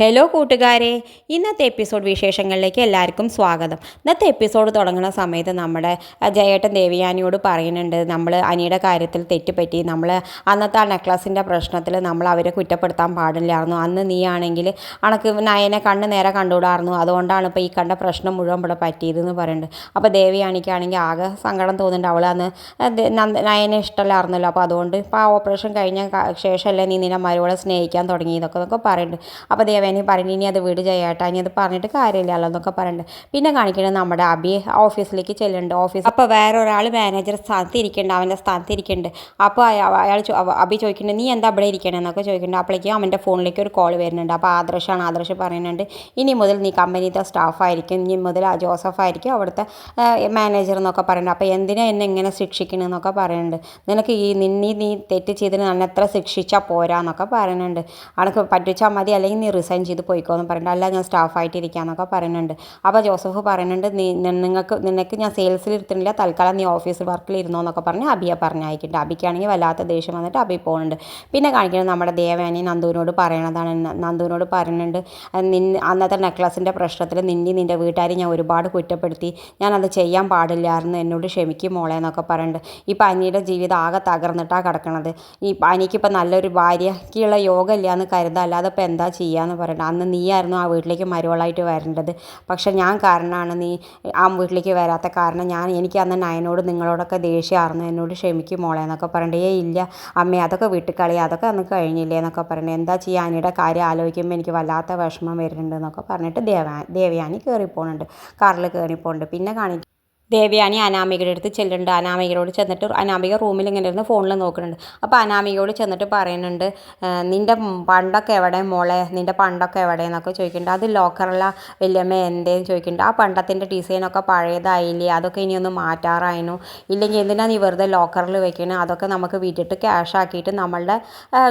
Hello കൂട്ടുകാരെ. ഇന്നത്തെ episode വിശേഷങ്ങളിലേക്ക് എല്ലാവർക്കും സ്വാഗതം. ഇന്നത്തെ എപ്പിസോഡ് തുടങ്ങുന്ന സമയത്ത് നമ്മുടെ ജയേട്ടൻ ദേവിയാനിയോട് പറയുന്നുണ്ട് നമ്മൾ അനിയുടെ കാര്യത്തിൽ തെറ്റുപറ്റി നമ്മൾ അന്നത്തെ ആ നെക്ലസിന്റെ പ്രശ്നത്തിൽ നമ്മൾ അവരെ കുറ്റപ്പെടുത്താൻ പാടില്ലായിരുന്നു. അന്ന് നീ ആണെങ്കിൽ അണക്ക് നയനെ കണ്ണ് നേരെ കണ്ടുകൂടായിരുന്നു. അതുകൊണ്ടാണ് ഇപ്പോൾ ഈ കണ്ട പ്രശ്നം മുഴുവൻ ഇവിടെ പറ്റിയതെന്ന് പറയുന്നുണ്ട്. അപ്പോൾ ദേവിയാനിക്കാണെങ്കിൽ ആകെ സങ്കടം തോന്നുന്നുണ്ട്. അവൾ അന്ന് നയനെ ഇഷ്ടമല്ലായിരുന്നല്ലോ. അപ്പോൾ അതുകൊണ്ട് ഇപ്പോൾ ആ ഓപ്പറേഷൻ കഴിഞ്ഞ ശേഷമല്ലേ നീ നിന്നെ മരുവളെ സ്നേഹിക്കാൻ തുടങ്ങി ഇതൊക്കെ എന്നൊക്കെ പറയുന്നുണ്ട് അപ്പോൾ ദേവേനി പറഞ്ഞു ഇനി അത് വീട് ചെയ്യട്ടെ. ഇനി അത് പറഞ്ഞിട്ട് കാര്യമില്ലല്ലോ എന്നൊക്കെ പറയുന്നുണ്ട് പിന്നെ കാണിക്കുന്നത് നമ്മുടെ അബി ഓഫീസിലേക്ക് ചെല്ലുന്നുണ്ട്. ഓഫീസ് അപ്പോൾ വേറെ ഒരാൾ മാനേജർ സ്ഥാനത്ത് ഇരിക്കുന്നുണ്ട്. അവന്റെ സ്ഥാനത്ത് ഇരിക്കുന്നുണ്ട്. അപ്പോൾ അയാൾ അബി ചോദിക്കുന്നുണ്ട് നീ എന്താ അവിടെ ഇരിക്കണമെന്നൊക്കെ ചോദിക്കുന്നുണ്ട്. അപ്പോഴേക്കും അവന്റെ ഫോണിലേക്ക് ഒരു കോൾ വരുന്നുണ്ട്. അപ്പോൾ ആദർശാണ് ആദർശ് പറയുന്നുണ്ട് ഇനി മുതൽ നീ കമ്പനിത്തെ സ്റ്റാഫായിരിക്കും ഇനി മുതൽ ആ ജോസഫ് ആയിരിക്കും അവിടുത്തെ മാനേജർ എന്നൊക്കെ പറയുന്നുണ്ട്. അപ്പോൾ എന്തിനാ എന്നെ എങ്ങനെ ശിക്ഷിക്കണമെന്നൊക്കെ പറയുന്നുണ്ട്. നിനക്ക് ഈ നിന്നി നീ തെറ്റ് ചെയ്തിന് നന്നെത്ര എത്ര ശിക്ഷിച്ചാൽ പോരാന്നൊക്കെ പറയുന്നുണ്ട്. അനക്ക് പറ്റിച്ചാൽ മതി. അല്ലെങ്കിൽ നീ റിസൈൻ ചെയ്ത് പോയിക്കോന്ന് പറയുന്നുണ്ട് അല്ല ഞാൻ സ്റ്റാഫായിട്ട് ഇരിക്കാന്നൊക്കെ പറയുന്നുണ്ട്. അപ്പോൾ ജോസഫ് പറയുന്നുണ്ട് നീ നിങ്ങൾക്ക് നിനക്ക് ഞാൻ സെയിൽസിൽ ഇരുത്തുന്നില്ല തൽക്കാലം നീ ഓഫീസ് വർക്കിൽ ഇരുന്നോ എന്നൊക്കെ പറഞ്ഞ് അബിയെ പറഞ്ഞയക്കുന്നുണ്ട് അബിക്കാണെങ്കിൽ വല്ലാത്ത ദേഷ്യം വന്നിട്ട് അബി പോകുന്നുണ്ട് പിന്നെ കാണിക്കുന്നത് നമ്മുടെ ദേവാനി നന്ദുവിനോട് പറയണതാണ്. നന്ദുവിനോട് പറയുന്നുണ്ട് നിൻ അന്നത്തെ നെക്ലസിന്റെ പ്രശ്നത്തിൽ നിന്നെ നിന്റെ വീട്ടുകാരെ ഞാൻ ഒരുപാട് കുറ്റപ്പെടുത്തി. ഞാനത് ചെയ്യാൻ പാടില്ലായിരുന്നു. എന്നോട് ക്ഷമിക്കും മോളെ എന്നൊക്കെ പറയുന്നുണ്ട് ഇപ്പം അനിയുടെ ജീവിതം ആകെ തകർന്നിട്ടാണ് കിടക്കണത്. ഈ അനിക്കിപ്പോൾ നല്ലൊരു ഭാര്യയ്ക്കുള്ള യോഗമില്ല എന്ന് കരുതാം. അല്ലാതെ ഇപ്പോൾ എന്താ ചെയ്യാന്ന് പറയുന്നത് അന്ന് നീയായിരുന്നു ആ വീട്ടിലേക്ക് മരുവളായിട്ട് വരേണ്ടത്. പക്ഷെ ഞാൻ കാരണമാണ് നീ ആ വീട്ടിലേക്ക് വരാത്ത കാരണം ഞാൻ എനിക്ക് അന്ന് നയനോട് നിങ്ങളോടൊക്കെ ദേഷ്യമായിരുന്നു എന്നോട് ക്ഷമിക്കും മോളെ എന്നൊക്കെ പറയണ്ടേ. ഏ ഇല്ല അമ്മേ അതൊക്കെ വിട്ടുകളി. അതൊക്കെ അന്ന് കഴിഞ്ഞില്ലേ? എന്നൊക്കെ പറയണേ എന്താ ചെയ്യുക അനിയുടെ കാര്യം ആലോചിക്കുമ്പോൾ എനിക്ക് വല്ലാത്ത വിഷമം വരുന്നുണ്ട് എന്നൊക്കെ പറഞ്ഞിട്ട് ദേവാ ദേവയാനി കയറി പോകുന്നുണ്ട് കാറിൽ കയറി പോകുന്നുണ്ട് പിന്നെ കാണിക്കും ദേവയാനി അനാമികയുടെ അടുത്ത് ചെല്ലുന്നുണ്ട്. അനാമികയോട് ചെന്നിട്ട് അനാമിക റൂമിൽ ഇങ്ങനെ ഇരുന്ന് ഫോണിൽ നോക്കുന്നുണ്ട്. അപ്പോൾ അനാമികയോട് ചെന്നിട്ട് പറയുന്നുണ്ട് "ആ, നിന്റെ പണ്ടൊക്കെ എവിടെ മോളെ? നിന്റെ പണ്ടൊക്കെ എവിടെ? എന്നൊക്കെ ചോദിക്കുന്നുണ്ട്. അത് ലോക്കറില വലിയമ്മ എന്തേന്ന്? ചോദിക്കുന്നുണ്ട്. ആ പണ്ടത്തിന്റെ ഡിസൈനൊക്കെ പഴയതായില്ലേ? അതൊക്കെ ഇനിയൊന്ന് മാറ്റാറായിരുന്നു ഇല്ലെങ്കിൽ എന്തിനാ നീ വെറുതെ ലോക്കറിൽ വെക്കണേ? അതൊക്കെ നമുക്ക് വിറ്റിട്ട് ക്യാഷ് ആക്കിയിട്ട് നമ്മളുടെ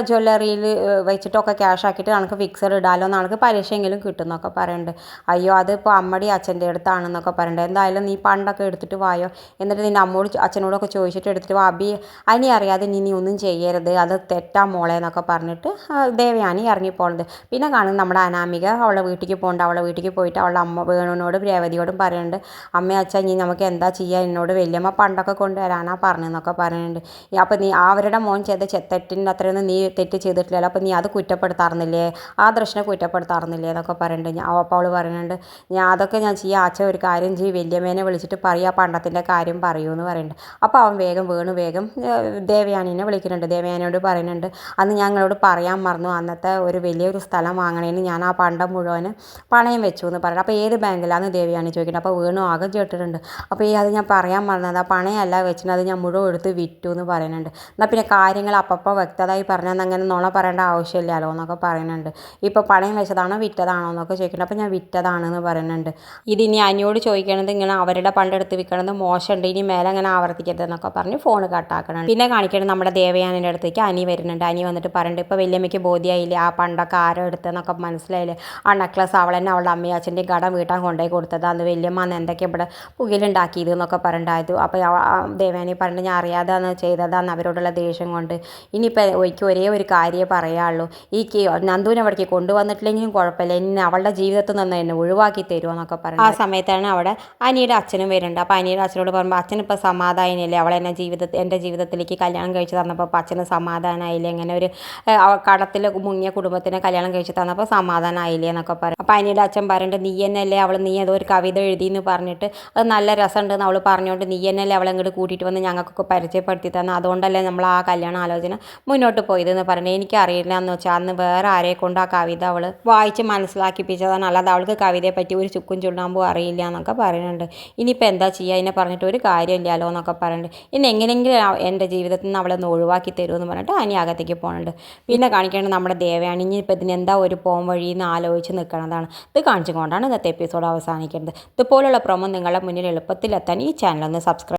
ജ്വല്ലറിയിൽ വെച്ചിട്ടൊക്കെ ക്യാഷ് ആക്കിയിട്ട് നമുക്ക് ഫിക്സർ ഇടാലോ നമുക്ക് പലിശയെങ്കിലും കിട്ടും എന്നൊക്കെ പറയുന്നുണ്ട്. അയ്യോ അതിപ്പോൾ അമ്മടി അച്ഛന്റെ അടുത്താണെന്നൊക്കെ പറയുന്നുണ്ട്. എന്തായാലും നീ പണ്ടൊക്കെ എടുത്തിട്ട് വായോ? എന്നിട്ട് നിന്റെ അമ്മോട് അച്ഛനോടൊക്കെ ചോദിച്ചിട്ട് എടുത്തിട്ട് വാ. അബി അനി അറിയാതെ നീ നീ ഒന്നും ചെയ്യരുത്. അത് തെറ്റാ മോളെ എന്നൊക്കെ പറഞ്ഞിട്ട് ദേവയാനി ഇറങ്ങിപ്പോണത്. പിന്നെ കാണും നമ്മുടെ അനാമിക അവളെ വീട്ടിലേക്ക് പോകണ്ട. അവളെ വീട്ടിലേക്ക് പോയിട്ട് അവളുടെ അമ്മ വേണുവിനോടും രേവതിയോടും പറയുന്നുണ്ട് അമ്മ അച്ഛൻ നീ നമുക്ക് എന്താ ചെയ്യുക എന്നോട് വലിയമ്മ പണ്ടൊക്കെ കൊണ്ടുവരാനാ പറഞ്ഞെന്നൊക്കെ പറയുന്നുണ്ട് അപ്പം അപ്പോൾ നീ അവരുടെ മോൻ ചെയ്ത തെറ്റിന്റെ അത്രയൊന്നും നീ തെറ്റ് ചെയ്തിട്ടില്ലല്ലോ. അപ്പോൾ നീ അത് കുറ്റപ്പെടുത്താറുന്നില്ലേ? ആ ദൃശ്യനെ കുറ്റപ്പെടുത്താറുന്നില്ലേ എന്നൊക്കെ പറയുന്നുണ്ട് അപ്പോൾ അവൾ പറയുന്നുണ്ട് ഞാൻ അതൊക്കെ ഞാൻ ചെയ്യാം. അച്ഛൻ ഒരു കാര്യം ചെയ്യും. വലിയമ്മേനെ വിളിച്ചിട്ട് പറയുക പണ്ടത്തിന്റെ കാര്യം പറയൂ എന്ന് പറയുന്നുണ്ട്. അപ്പോൾ അവൻ വേഗം വീണു വേഗം ദേവയാനിനെ വിളിക്കുന്നുണ്ട്. ദേവയാനിയോട് പറയുന്നുണ്ട് അന്ന് ഞങ്ങളോട് പറയാൻ മറന്നു. അന്നത്തെ ഒരു വലിയൊരു സ്ഥലം വാങ്ങണേന് ഞാൻ ആ പണ്ടം മുഴുവൻ പണയം വെച്ചു എന്ന് പറയുന്നത് അപ്പോൾ ഏത് ബാങ്കിലാന്ന് ദേവയാനി ചോദിക്കുന്നത് അപ്പോൾ വീണു ആകെ ചേട്ടിട്ടുണ്ട് അപ്പോൾ ഈ അത് ഞാൻ പറയാൻ മറന്നത് ആ പണയമല്ല വെച്ചിട്ട് അത് ഞാൻ മുഴുവൻ എടുത്ത് വിറ്റു എന്ന് പറയുന്നുണ്ട്. എന്നാൽ പിന്നെ കാര്യങ്ങൾ അപ്പപ്പോൾ വ്യക്തതായി പറഞ്ഞാൽ അങ്ങനെ നുണ പറയേണ്ട ആവശ്യമില്ലല്ലോ എന്നൊക്കെ പറയുന്നുണ്ട്. ഇപ്പോൾ പണയം വെച്ചതാണോ വിറ്റതാണോ എന്നൊക്കെ ചോദിക്കുന്നുണ്ട്. അപ്പോൾ ഞാൻ വിറ്റതാണെന്ന് പറയുന്നുണ്ട്. ഇതിനി അനിയോട് ചോദിക്കണത് ഇങ്ങനെ അവരുടെ പണ്ടെടുത്ത് വിൽക്കണത് മോശമുണ്ട്. ഇനി മേലെ അങ്ങനെ ആവർത്തിക്കരുത് എന്നൊക്കെ പറഞ്ഞ് ഫോൺ കട്ടാക്കണം പിന്നെ കാണിക്കണം നമ്മുടെ ദേവയാനിന്റെ അടുത്തേക്ക് അനി വരുന്നുണ്ട്. അനി വന്നിട്ട് പറയുന്നുണ്ട് ഇപ്പോൾ വലിയമ്മയ്ക്ക് ബോധ്യമായില്ലേ ആ പണ്ടൊക്കെ ആരോ എടുത്തെന്നൊക്കെ മനസ്സിലായില്ലേ? ആ നെക്ലസ് അവൾ തന്നെ അവളുടെ അമ്മയും അച്ഛന്റെയും കടം വീട്ടാൻ കൊണ്ടുപോയി കൊടുത്തത്. അന്ന് വല്യമ്മ അന്ന് എന്തൊക്കെ ഇവിടെ പുകയിലുണ്ടാക്കിയത് എന്നൊക്കെ പറഞ്ഞിട്ടായത് അപ്പോൾ ദേവയാനി പറഞ്ഞിട്ട് ഞാൻ അറിയാതെന്ന് ചെയ്തതാന്ന് അവരോടുള്ള ദേഷ്യം കൊണ്ട് ഇനിയിപ്പോൾ എനിക്ക് ഒരേ ഒരു കാര്യമേ പറയാനുള്ളൂ ഈ നന്ദുവിനെ അവിടേക്ക് കൊണ്ടുവന്നിട്ടില്ലെങ്കിലും കുഴപ്പമില്ല. ഇനി അവളുടെ ജീവിതത്തിൽ നിന്ന് എന്നെ ഒഴിവാക്കി തരുമോ എന്നൊക്കെ പറഞ്ഞു. ആ സമയത്താണ് അവിടെ അനിയുടെ അച്ഛനും വരുന്നുണ്ട് അപ്പോൾ അനിയുടെ അച്ഛനോട് പറയുമ്പോൾ അച്ഛനിപ്പോൾ സമാധാനമില്ലേ അവൾ എന്നെ ജീവിതത്തിൽ എന്റെ ജീവിതത്തിലേക്ക് കല്യാണം കഴിച്ച് തന്നപ്പോൾ അപ്പോൾ അച്ഛന് സമാധാനമായില്ലേ ഇങ്ങനെ ഒരു കടത്തിൽ മുങ്ങിയ കുടുംബത്തിന് കല്യാണം കഴിച്ച് തന്നപ്പോൾ സമാധാനമായില്ലേ എന്നൊക്കെ പറയും. അപ്പോൾ അനിയുടെ അച്ഛൻ പറയുന്നുണ്ട് നീ എന്നല്ലേ അവൾ നീ ഏതോ ഒരു കവിത എഴുതി എന്ന് പറഞ്ഞിട്ട് അത് നല്ല രസമുണ്ടെന്ന് അവൾ പറഞ്ഞുകൊണ്ട് നീ എന്നല്ലേ അവളെ ഇങ്ങോട്ട് കൂട്ടിയിട്ട് വന്ന് ഞങ്ങൾക്കൊക്കെ പരിചയപ്പെടുത്തി തന്നെ? അതുകൊണ്ടല്ലേ നമ്മൾ ആ കല്യാണ ആലോചന മുന്നോട്ട് പോയതെന്ന് പറഞ്ഞു എനിക്കറിയില്ല എന്ന് വെച്ചാൽ അന്ന് വേറെ ആരെ കൊണ്ട് ആ കവിത അവൾ വായിച്ച് മനസ്സിലാക്കിപ്പിച്ചതാണ്. അല്ലാതെ അവൾക്ക് കവിതയെ പറ്റി ഒരു ചുക്കും ചുണ്ണാമ്പും അറിയില്ല എന്നൊക്കെ പറയുന്നുണ്ട് ഇനിയിപ്പോൾ എന്താ ചെയ്യുക? അതിനെ പറഞ്ഞിട്ട് ഒരു കാര്യമില്ലല്ലോ എന്നൊക്കെ പറഞ്ഞിട്ട്. ഇന്ന് എങ്ങനെയെങ്കിലും എന്റെ ജീവിതത്തിൽ നിന്ന് അവളെ ഒന്ന് ഒഴിവാക്കി തരുമെന്ന് പറഞ്ഞിട്ട് അനി അകത്തേക്ക് പോകുന്നുണ്ട് പിന്നെ കാണിക്കേണ്ടത് നമ്മുടെ ദേവയാണ് ഇനിയിപ്പോൾ ഇതിന് എന്താ ഒരു പോം വഴി എന്ന് ആലോചിച്ച് നിൽക്കണതാണ് ഇത് കാണിച്ചുകൊണ്ടാണ് ഇന്നത്തെ എപ്പിസോഡ് അവസാനിക്കേണ്ടത് ഇതുപോലുള്ള പ്രൊമോ നിങ്ങളുടെ മുന്നിൽ എളുപ്പത്തിലെത്താൻ ഈ ചാനൽ ഒന്ന് സബ്സ്ക്രൈബ്